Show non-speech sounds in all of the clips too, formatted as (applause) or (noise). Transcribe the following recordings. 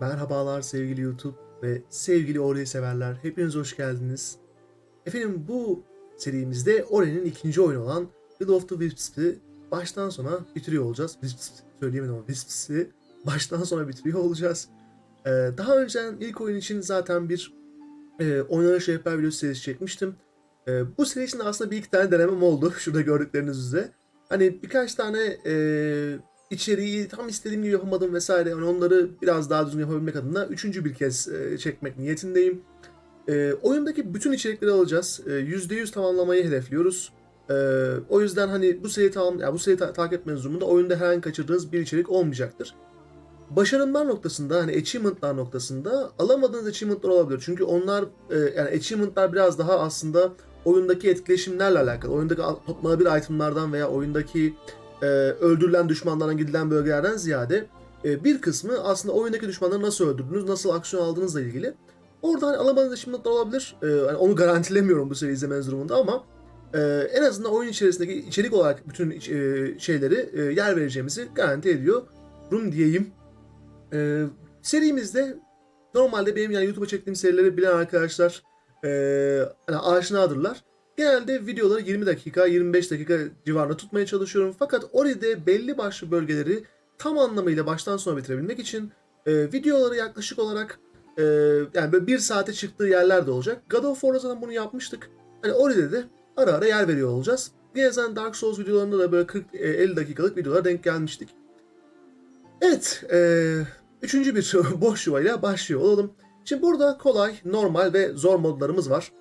Merhabalar sevgili YouTube ve sevgili Ori severler. Hepiniz hoş geldiniz. Efendim bu serimizde Ori'nin ikinci oyunu olan Will of the Wisps'i baştan sona bitiriyor olacağız. Wisps söyleyemedim ama Wisps'i baştan sona bitiriyor olacağız. Ee, daha önceden ilk oyun için zaten bir e, oynanış rehber videosu serisi çekmiştim. E, bu seri için aslında bir iki tane denemem oldu. (laughs) Şurada gördükleriniz üzere. Hani birkaç tane e, içeriği tam istediğim gibi yapamadım vesaire. Yani onları biraz daha düzgün yapabilmek adına üçüncü bir kez e, çekmek niyetindeyim. E, oyundaki bütün içerikleri alacağız. E, %100 tamamlamayı hedefliyoruz. E, o yüzden hani bu seriyi tamam, yani bu seriyi ta- takip etmeniz durumunda oyunda herhangi kaçırdığınız bir içerik olmayacaktır. Başarımlar noktasında hani achievement'lar noktasında alamadığınız achievement'lar olabilir. Çünkü onlar e, yani achievement'lar biraz daha aslında oyundaki etkileşimlerle alakalı. Oyundaki toplanabilir itemlardan veya oyundaki e, öldürülen düşmanlardan gidilen bölgelerden ziyade e, bir kısmı aslında oyundaki düşmanları nasıl öldürdünüz, nasıl aksiyon aldığınızla ilgili. Orada hani alamadığınız achievement'lar olabilir. E, hani onu garantilemiyorum bu seriyi izlemeniz durumunda ama e, en azından oyun içerisindeki içerik olarak bütün e, şeyleri e, yer vereceğimizi garanti ediyor. Rum diyeyim. Ee, serimizde normalde benim yani YouTube'a çektiğim serileri bilen arkadaşlar ee, hani aşinadırlar. Genelde videoları 20 dakika, 25 dakika civarında tutmaya çalışıyorum. Fakat Ori'de belli başlı bölgeleri tam anlamıyla baştan sona bitirebilmek için ee, videoları yaklaşık olarak ee, yani böyle bir saate çıktığı yerler de olacak. God of War'da zaten bunu yapmıştık. Hani Ori'de de ara ara yer veriyor olacağız. Yine zaten Dark Souls videolarında da böyle 40-50 dakikalık videolara denk gelmiştik. Evet, eee, üçüncü bir (laughs) boş yuvayla başlıyor olalım. Şimdi burada kolay, normal ve zor modlarımız var.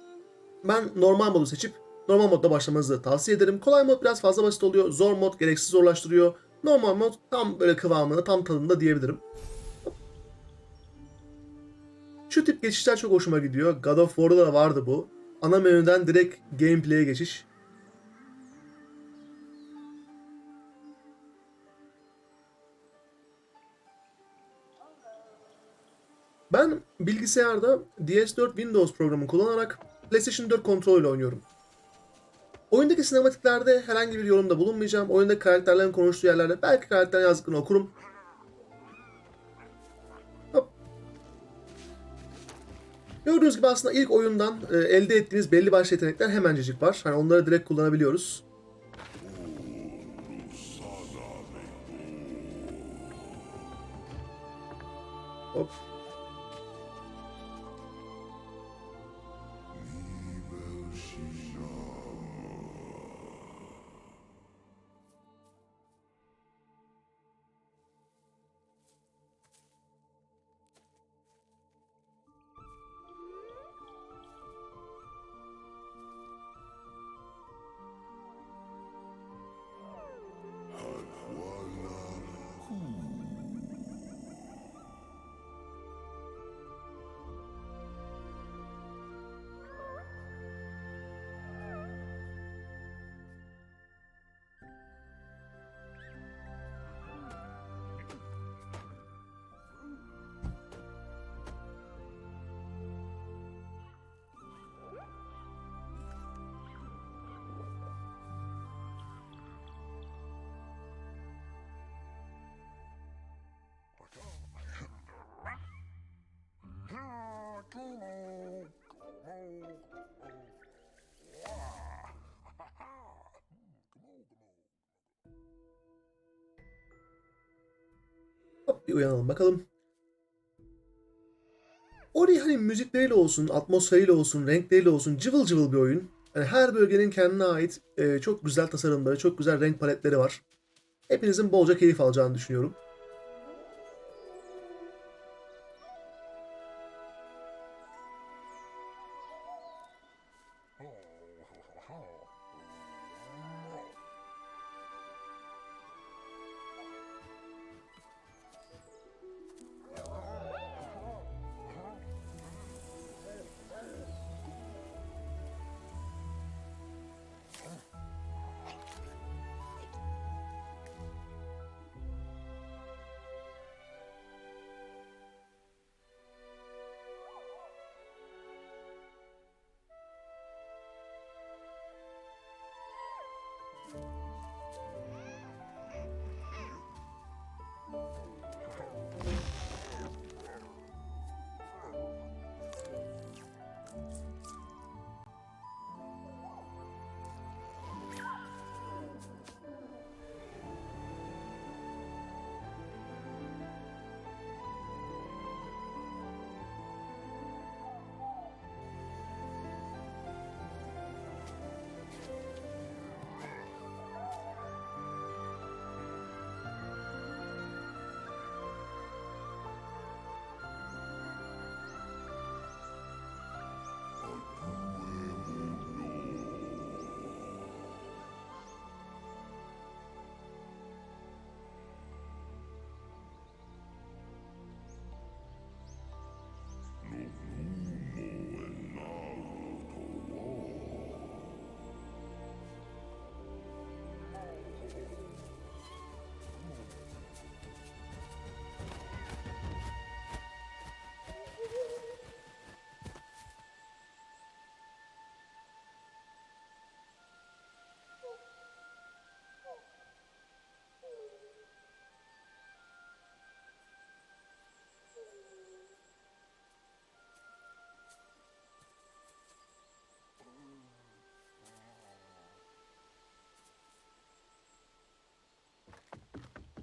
Ben normal modu seçip normal modda başlamanızı tavsiye ederim. Kolay mod biraz fazla basit oluyor. Zor mod gereksiz zorlaştırıyor. Normal mod tam böyle kıvamında, tam tadında diyebilirim. Şu tip geçişler çok hoşuma gidiyor. God of War'da da vardı bu. Ana menüden direkt gameplay'e geçiş. Ben bilgisayarda DS4 Windows programını kullanarak PlayStation 4 kontrolüyle oynuyorum. Oyundaki sinematiklerde herhangi bir yorumda bulunmayacağım. Oyundaki karakterlerin konuştuğu yerlerde belki karakter yazdıklarını okurum. Hop. Gördüğünüz gibi aslında ilk oyundan e, elde ettiğiniz belli başlı yetenekler hemencecik var. Hani onları direkt kullanabiliyoruz. Hop. Bir uyanalım bakalım. Ori hani müzikleriyle olsun, atmosferiyle olsun, renkleriyle olsun cıvıl cıvıl bir oyun. Yani her bölgenin kendine ait e, çok güzel tasarımları, çok güzel renk paletleri var. Hepinizin bolca keyif alacağını düşünüyorum.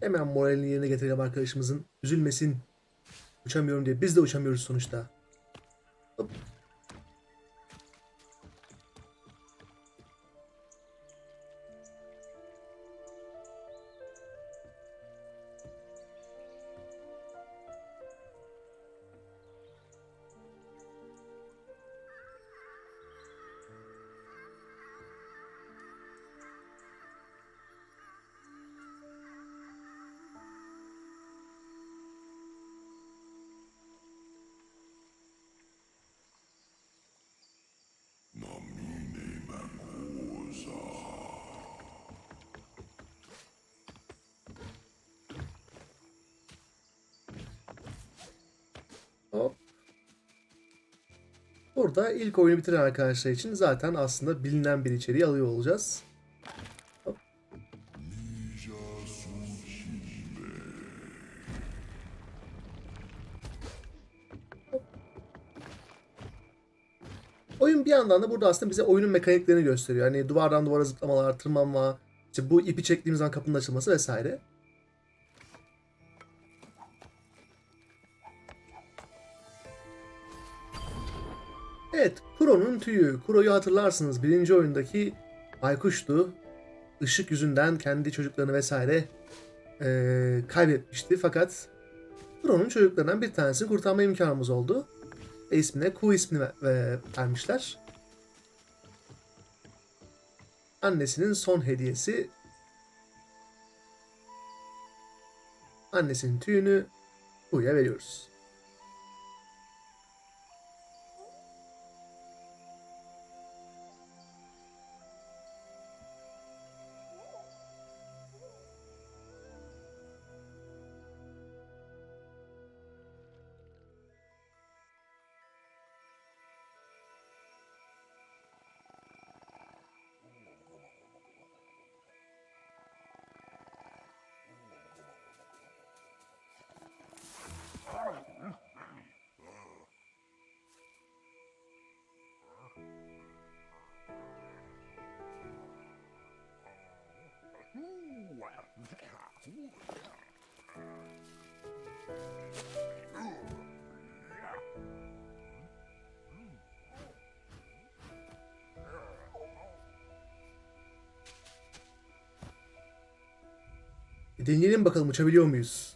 Hemen moralini yerine getirelim arkadaşımızın. Üzülmesin. Uçamıyorum diye. Biz de uçamıyoruz sonuçta. Hop. Burada ilk oyunu bitiren arkadaşlar için zaten aslında bilinen bir içeriği alıyor olacağız. Oyun bir yandan da burada aslında bize oyunun mekaniklerini gösteriyor. Hani duvardan duvara zıplamalar, tırmanma, işte bu ipi çektiğimiz zaman kapının açılması vesaire. Kuro'nun tüyü. Kuro'yu hatırlarsınız. Birinci oyundaki baykuştu. Işık yüzünden kendi çocuklarını vesaire eee, kaybetmişti. Fakat Kuro'nun çocuklarından bir tanesini kurtarma imkanımız oldu. Ve ismine Ku ismini ver- ve- vermişler. Annesinin son hediyesi annesinin tüyünü Ku'ya veriyoruz. Deneyelim bakalım uçabiliyor muyuz?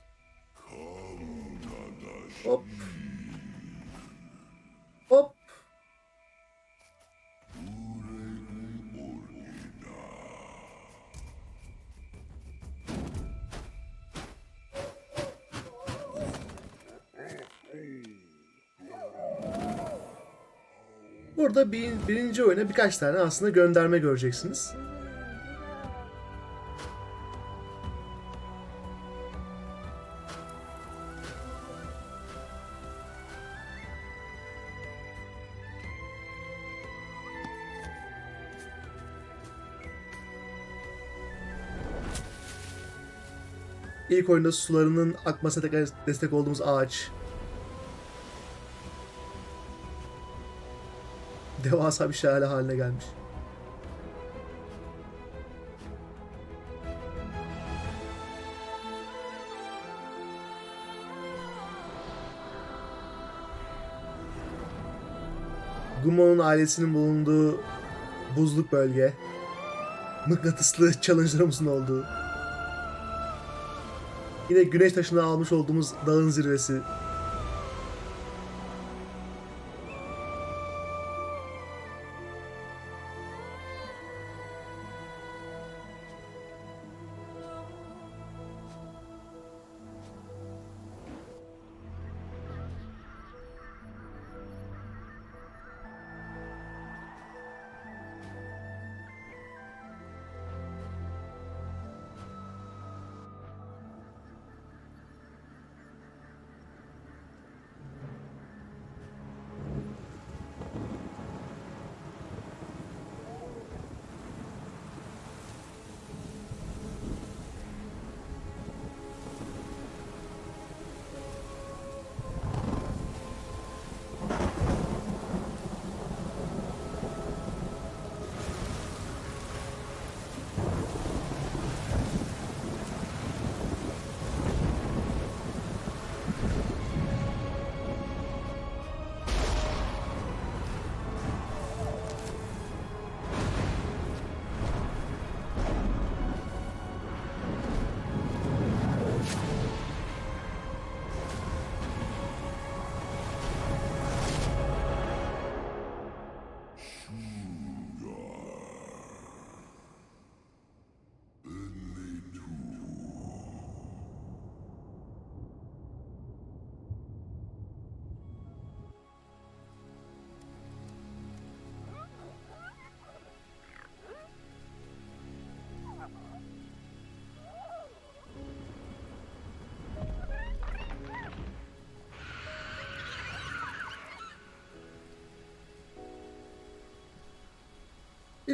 Burada bir, birinci oyuna birkaç tane aslında gönderme göreceksiniz. İlk oyunda sularının akmasına destek olduğumuz ağaç. Devasa bir şelale haline gelmiş. Gumo'nun ailesinin bulunduğu buzluk bölge. Mıknatıslı challenger'ımızın olduğu. Yine güneş taşını almış olduğumuz dağın zirvesi.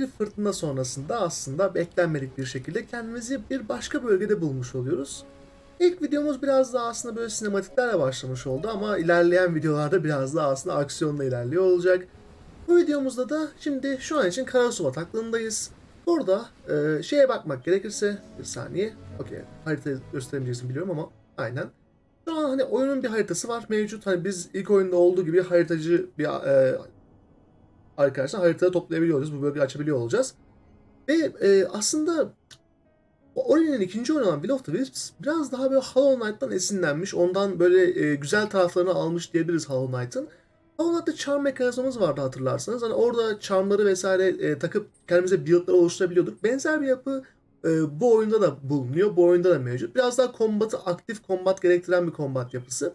Bir fırtına sonrasında aslında beklenmedik bir şekilde kendimizi bir başka bölgede bulmuş oluyoruz. İlk videomuz biraz daha aslında böyle sinematiklerle başlamış oldu ama ilerleyen videolarda biraz daha aslında aksiyonla ilerliyor olacak. Bu videomuzda da şimdi şu an için Karasu bataklığındayız. Burada e, şeye bakmak gerekirse bir saniye. Okey haritayı gösteremeyeceksin biliyorum ama aynen. Şu an hani oyunun bir haritası var mevcut. Hani biz ilk oyunda olduğu gibi haritacı bir e, arkadaşlar haritada toplayabiliyoruz. Bu bölgeyi açabiliyor olacağız. Ve e, aslında Ori'nin ikinci oyunu olan Will of the Wisps biraz daha böyle Hollow Knight'tan esinlenmiş. Ondan böyle e, güzel taraflarını almış diyebiliriz Hollow Knight'ın. Hollow Knight'ta charm mekanizmamız vardı hatırlarsanız. Hani orada charmları vesaire e, takıp kendimize build'lar oluşturabiliyorduk. Benzer bir yapı e, bu oyunda da bulunuyor. Bu oyunda da mevcut. Biraz daha kombatı aktif kombat gerektiren bir kombat yapısı.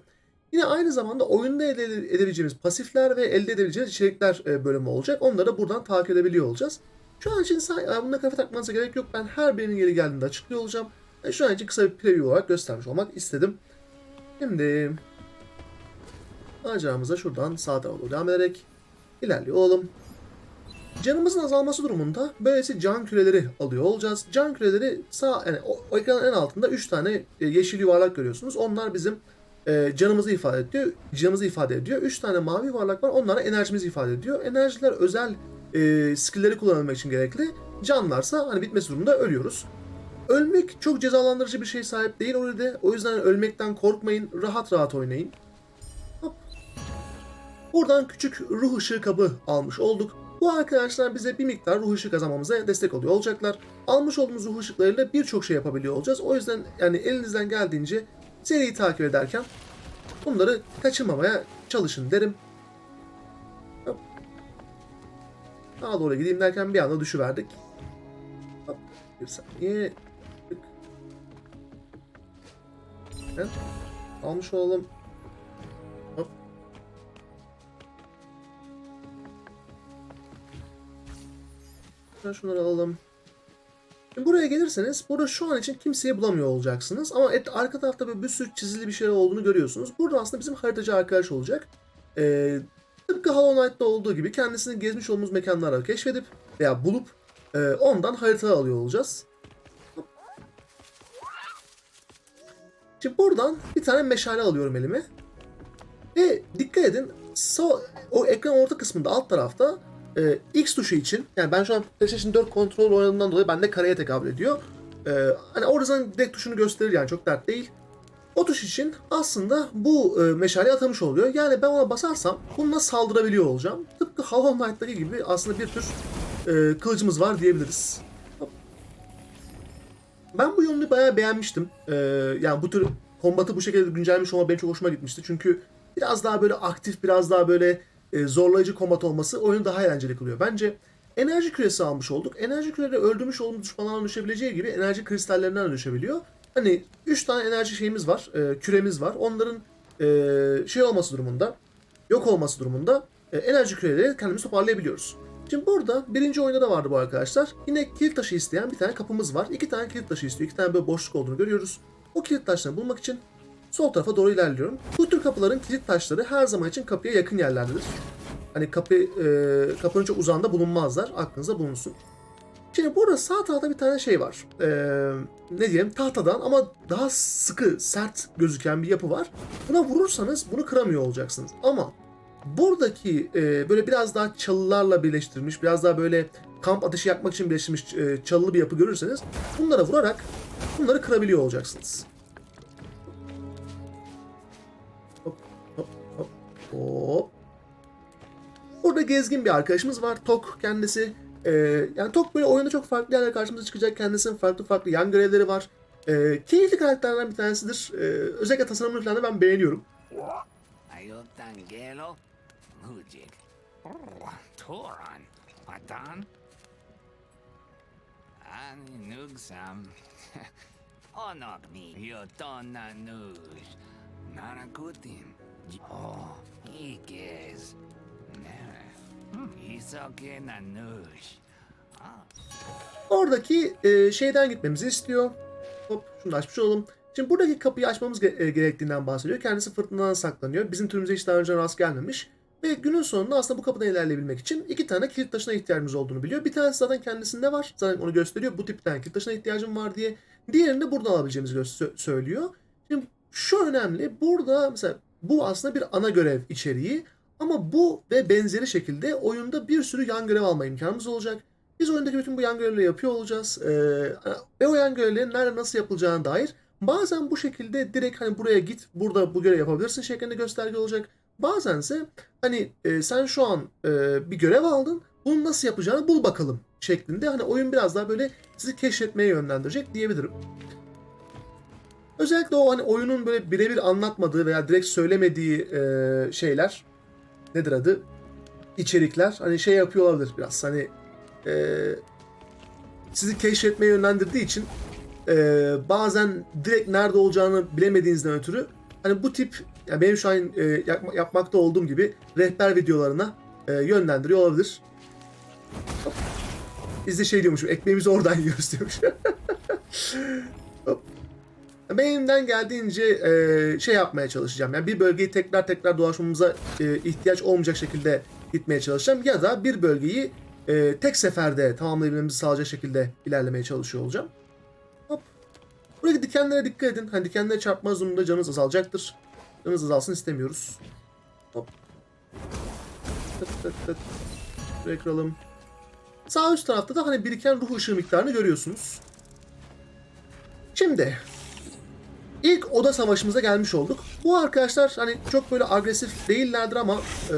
Yine aynı zamanda oyunda elde edebileceğimiz pasifler ve elde edebileceğimiz içerikler e, bölümü olacak. Onları da buradan takip edebiliyor olacağız. Şu an için say- bunda kafa takmanıza gerek yok. Ben her birinin yeri geldiğinde açıklıyor olacağım. E, Şu an için kısa bir preview olarak göstermiş olmak istedim. Şimdi maceramıza şuradan sağ tarafa doğru devam ederek ilerliyor olalım. Canımızın azalması durumunda böylesi can küreleri alıyor olacağız. Can küreleri sağ yani o, o ekranın en altında 3 tane e, yeşil yuvarlak görüyorsunuz. Onlar bizim e, canımızı ifade ediyor. Canımızı ifade ediyor. 3 tane mavi yuvarlak var. Onlar da enerjimizi ifade ediyor. Enerjiler özel e, skill'leri kullanılmak için gerekli. Canlarsa hani bitmesi durumunda ölüyoruz. Ölmek çok cezalandırıcı bir şey sahip değil orada. O yüzden ölmekten korkmayın. Rahat rahat oynayın. Buradan küçük ruh ışığı kabı almış olduk. Bu arkadaşlar bize bir miktar ruh ışığı kazanmamıza destek oluyor olacaklar. Almış olduğumuz ruh ışıklarıyla birçok şey yapabiliyor olacağız. O yüzden yani elinizden geldiğince seriyi takip ederken bunları kaçırmamaya çalışın derim. Hop. Daha doğru gideyim derken bir anda düşüverdik. Hop. Bir saniye. Evet. Almış olalım. Hop. Şunları alalım. Buraya gelirseniz burada şu an için kimseyi bulamıyor olacaksınız. Ama et, arka tarafta böyle bir sürü çizili bir şey olduğunu görüyorsunuz. Burada aslında bizim haritacı arkadaş olacak. Ee, tıpkı Hollow Knight'ta olduğu gibi kendisini gezmiş olduğumuz mekanları keşfedip veya bulup e, ondan harita alıyor olacağız. Şimdi buradan bir tane meşale alıyorum elime. Ve dikkat edin sağ, o ekran orta kısmında alt tarafta e, X tuşu için yani ben şu an PlayStation 4 kontrol oynadığımdan dolayı bende kareye tekabül ediyor. E, hani orada zaten direkt tuşunu gösterir yani çok dert değil. O tuş için aslında bu e, meşaleyi atamış oluyor. Yani ben ona basarsam bununla saldırabiliyor olacağım. Tıpkı Hollow Knight'taki gibi aslında bir tür e, kılıcımız var diyebiliriz. Ben bu yönünü bayağı beğenmiştim. E, yani bu tür kombatı bu şekilde güncellemiş olma benim çok hoşuma gitmişti. Çünkü biraz daha böyle aktif, biraz daha böyle e, zorlayıcı kombat olması oyunu daha eğlenceli kılıyor. Bence enerji küresi almış olduk. Enerji küreleri öldürmüş olduğumuz düşmanlardan düşebileceği gibi enerji kristallerinden de düşebiliyor. Hani 3 tane enerji şeyimiz var, e, küremiz var. Onların e, şey olması durumunda, yok olması durumunda e, enerji küreleri kendimizi toparlayabiliyoruz. Şimdi burada birinci oyunda da vardı bu arkadaşlar. Yine kilit taşı isteyen bir tane kapımız var. İki tane kilit taşı istiyor. İki tane böyle boşluk olduğunu görüyoruz. O kilit taşlarını bulmak için sol tarafa doğru ilerliyorum. Bu tür kapıların kilit taşları her zaman için kapıya yakın yerlerdedir. Hani kapı e, kapının çok uzağında bulunmazlar. Aklınızda bulunsun. Şimdi burada sağ tarafta bir tane şey var. E, ne diyelim tahtadan ama daha sıkı, sert gözüken bir yapı var. Buna vurursanız bunu kıramıyor olacaksınız. Ama buradaki e, böyle biraz daha çalılarla birleştirilmiş, biraz daha böyle kamp ateşi yakmak için birleştirilmiş e, çalılı bir yapı görürseniz bunlara vurarak bunları kırabiliyor olacaksınız. Hop. Burada gezgin bir arkadaşımız var. Tok kendisi. Ee, yani Tok böyle oyunda çok farklı yerlere karşımıza çıkacak. Kendisinin farklı farklı yan görevleri var. Ee, keyifli karakterlerden bir tanesidir. Ee, özellikle tasarımını falan da ben beğeniyorum. Toran, Patan, Nugsam, (laughs) Onogni, Yotona Nuj, Narakutim, Oh, Ikez, Isoke Nanuj. Ah. Oradaki e, şeyden gitmemizi istiyor. Hop şunu açmış olalım. Şimdi buradaki kapıyı açmamız e, gerektiğinden bahsediyor. Kendisi fırtınadan saklanıyor. Bizim türümüze hiç daha önce rast gelmemiş. Ve günün sonunda aslında bu kapıdan ilerleyebilmek için iki tane kilit taşına ihtiyacımız olduğunu biliyor. Bir tanesi zaten kendisinde var. Zaten onu gösteriyor. Bu tip bir tane kilit taşına ihtiyacım var diye. Diğerini de buradan alabileceğimizi söylüyor. Şimdi şu önemli. Burada mesela bu aslında bir ana görev içeriği. Ama bu ve benzeri şekilde oyunda bir sürü yan görev alma imkanımız olacak. Biz oyundaki bütün bu yan görevleri yapıyor olacağız. Ee, ve o yan görevlerin nerede nasıl yapılacağına dair bazen bu şekilde direkt hani buraya git burada bu görev yapabilirsin şeklinde gösterge olacak. Bazense hani e, sen şu an e, bir görev aldın bunu nasıl yapacağını bul bakalım şeklinde hani oyun biraz daha böyle sizi keşfetmeye yönlendirecek diyebilirim. Özellikle o hani oyunun böyle birebir anlatmadığı veya direkt söylemediği e, şeyler nedir adı? içerikler hani şey yapıyor olabilir biraz hani e, sizi keşfetmeye yönlendirdiği için e, bazen direkt nerede olacağını bilemediğinizden ötürü hani bu tip yani benim şu an e, yapma- yapmakta olduğum gibi rehber videolarına e, yönlendiriyor olabilir. Hop. Biz de şey diyormuşum ekmeğimizi oradan (laughs) yiyoruz diyormuş. Ben geldiğince e, şey yapmaya çalışacağım. Yani bir bölgeyi tekrar tekrar dolaşmamıza e, ihtiyaç olmayacak şekilde gitmeye çalışacağım. Ya da bir bölgeyi e, tek seferde tamamlayabilmemizi sağlayacak şekilde ilerlemeye çalışıyor olacağım. Hop. Buradaki dikenlere dikkat edin. Hani dikenlere çarpma durumunda canınız azalacaktır. Canınız azalsın istemiyoruz. Hop. Tıt tıt tıt. Şuraya kıralım. Sağ üst tarafta da hani biriken ruh ışığı miktarını görüyorsunuz. Şimdi ilk oda savaşımıza gelmiş olduk. Bu arkadaşlar hani çok böyle agresif değillerdir ama e,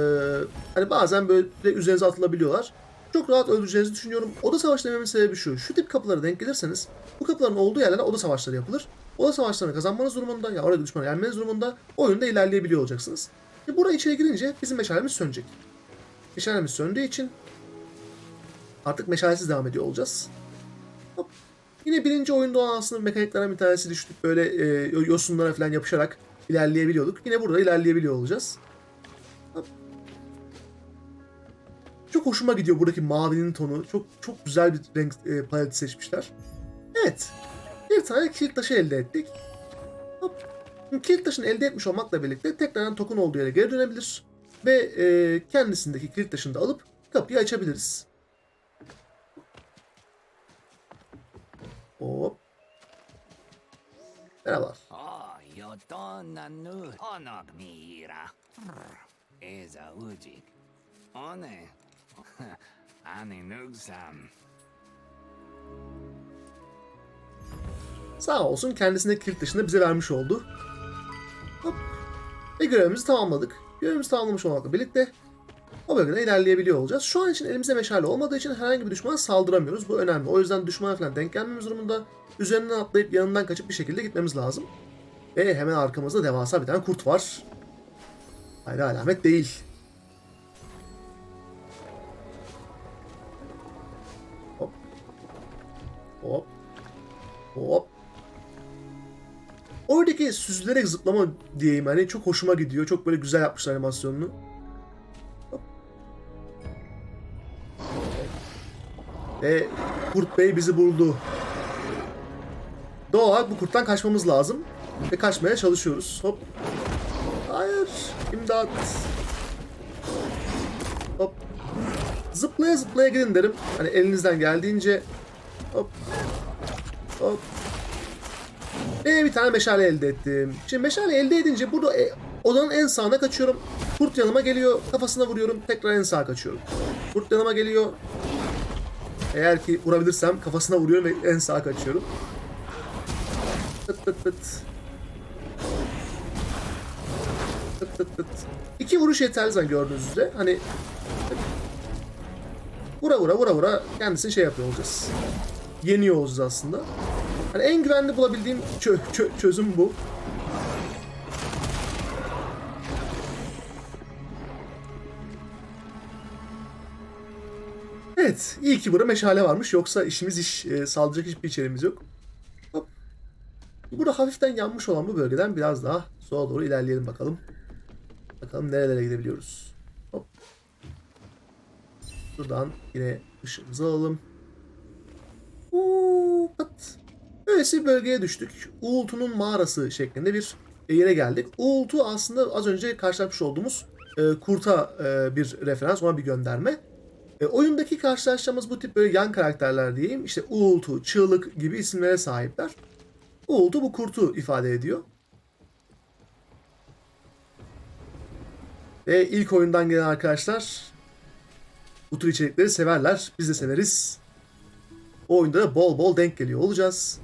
hani bazen böyle üzerinize atılabiliyorlar. Çok rahat öldüreceğinizi düşünüyorum. Oda savaşı dememin sebebi şu. Şu tip kapılara denk gelirseniz bu kapıların olduğu yerlerde oda savaşları yapılır. Oda savaşlarını kazanmanız durumunda ya orada düşmanı yenmeniz durumunda oyunda ilerleyebiliyor olacaksınız. E buraya içeri girince bizim meşalemiz sönecek. Meşalemiz söndüğü için artık meşalesiz devam ediyor olacağız. Yine birinci oyunda olan aslında mekaniklerden bir tanesi düştük. Böyle e, yosunlara falan yapışarak ilerleyebiliyorduk. Yine burada ilerleyebiliyor olacağız. Çok hoşuma gidiyor buradaki mavinin tonu. Çok çok güzel bir renk e, paleti seçmişler. Evet. Bir tane kilit taşı elde ettik. Hop. Kilit taşını elde etmiş olmakla birlikte tekrardan token olduğu yere geri dönebilir. Ve e, kendisindeki kilit taşını da alıp kapıyı açabiliriz. Hop. Merhaba. Yo donna nu. Onog mira. Eza ujik. One. (laughs) Ani nugsam. Sağ olsun kendisine kilit dışında bize vermiş oldu. Hop. Ve görevimizi tamamladık. Görevimizi tamamlamış olmakla birlikte o bölgede ilerleyebiliyor olacağız. Şu an için elimizde meşale olmadığı için herhangi bir düşmana saldıramıyoruz. Bu önemli. O yüzden düşmana falan denk gelmemiz durumunda üzerinden atlayıp yanından kaçıp bir şekilde gitmemiz lazım. Ve hemen arkamızda devasa bir tane kurt var. Hayra alamet değil. Hop. Hop. Hop. Oradaki süzülerek zıplama diyeyim hani çok hoşuma gidiyor. Çok böyle güzel yapmışlar animasyonunu. Ve Kurt Bey bizi buldu. Doğal olarak bu kurttan kaçmamız lazım. Ve kaçmaya çalışıyoruz. Hop. Hayır. İmdat. Hop. Zıplaya zıplaya gidin derim. Hani elinizden geldiğince. Hop. Hop. Ve bir tane meşale elde ettim. Şimdi meşale elde edince burada e, odanın en sağına kaçıyorum. Kurt yanıma geliyor. Kafasına vuruyorum. Tekrar en sağa kaçıyorum. Kurt yanıma geliyor. Eğer ki vurabilirsem kafasına vuruyorum ve en sağa kaçıyorum. Tıt tıt tıt. Tıt tıt tıt. İki vuruş yeterli zaten gördüğünüz üzere. Hani vura vura vura vura kendisini şey yapıyor olacağız. Yeniyor olacağız aslında. Hani en güvenli bulabildiğim çö- çö- çözüm bu. Evet, iyi ki burada meşale varmış. Yoksa işimiz iş, e, saldıracak hiçbir içeriğimiz yok. Hop. Burada hafiften yanmış olan bu bölgeden biraz daha sola doğru ilerleyelim bakalım. Bakalım nerelere gidebiliyoruz. Hop. Buradan yine ışığımızı alalım. Uuu, pat. Böylesi bir bölgeye düştük. Uğultu'nun mağarası şeklinde bir yere geldik. Uğultu aslında az önce karşılaşmış olduğumuz e, kurta e, bir referans, ona bir gönderme. E, oyundaki karşılaşacağımız bu tip böyle yan karakterler diyeyim. İşte uğultu, çığlık gibi isimlere sahipler. Uğultu bu kurtu ifade ediyor. Ve ilk oyundan gelen arkadaşlar bu tür içerikleri severler. Biz de severiz. O oyunda da bol bol denk geliyor olacağız.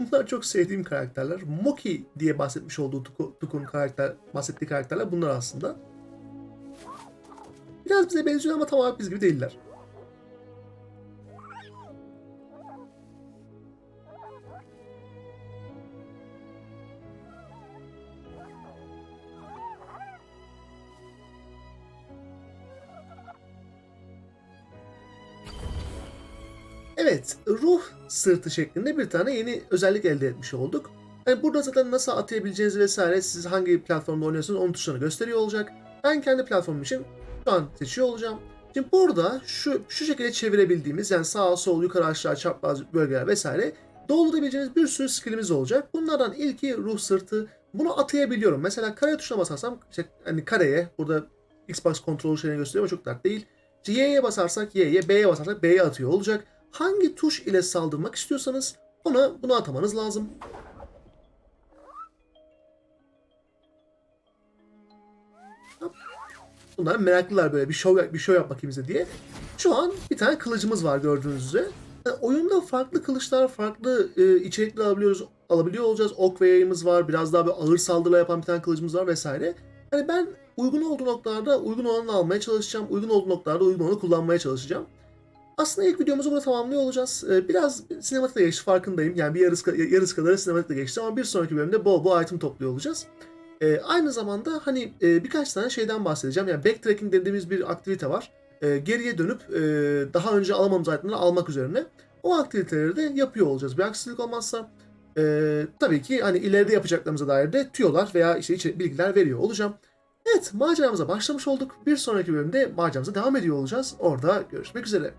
Bunlar çok sevdiğim karakterler. Moki diye bahsetmiş olduğu Tuko'nun karakter, bahsettiği karakterler bunlar aslında. Biraz bize benziyor ama tam olarak biz gibi değiller. Evet, ruh sırtı şeklinde bir tane yeni özellik elde etmiş olduk. Yani burada zaten nasıl atayabileceğiniz vesaire siz hangi platformda oynuyorsanız onun tuşlarını gösteriyor olacak. Ben kendi platformum için şu an seçiyor olacağım. Şimdi burada şu şu şekilde çevirebildiğimiz yani sağ sol yukarı aşağı çapraz bölgeler vesaire doldurabileceğiniz bir sürü skillimiz olacak. Bunlardan ilki ruh sırtı. Bunu atayabiliyorum. Mesela kare tuşuna basarsam işte hani kareye burada Xbox kontrol şeyini gösteriyor ama çok dert değil. İşte Y'ye basarsak Y'ye, B'ye basarsak B'ye atıyor olacak. Hangi tuş ile saldırmak istiyorsanız ona bunu atamanız lazım. Bunlar meraklılar böyle bir show bir show yap bakayım bize diye. Şu an bir tane kılıcımız var gördüğünüz üzere. Yani oyunda farklı kılıçlar, farklı e, içerikler alabiliyoruz, alabiliyor olacağız. Ok ve yayımız var. Biraz daha bir ağır saldırı yapan bir tane kılıcımız var vesaire. Hani ben uygun olduğu noktalarda uygun olanı almaya çalışacağım. Uygun olduğu noktalarda uygun olanı kullanmaya çalışacağım. Aslında ilk videomuzu burada tamamlıyor olacağız. Ee, Biraz sinematikle geçti farkındayım. Yani bir yarısı, yarısı kadarı sinematikle geçti ama bir sonraki bölümde bol bol item topluyor olacağız. Ee, aynı zamanda hani e, birkaç tane şeyden bahsedeceğim. Yani backtracking dediğimiz bir aktivite var. Ee, geriye dönüp e, daha önce alamamız itemleri almak üzerine. O aktiviteleri de yapıyor olacağız. Bir aksilik olmazsa e, tabii ki hani ileride yapacaklarımıza dair de tüyolar veya işte bilgiler veriyor olacağım. Evet maceramıza başlamış olduk. Bir sonraki bölümde maceramıza devam ediyor olacağız. Orada görüşmek üzere.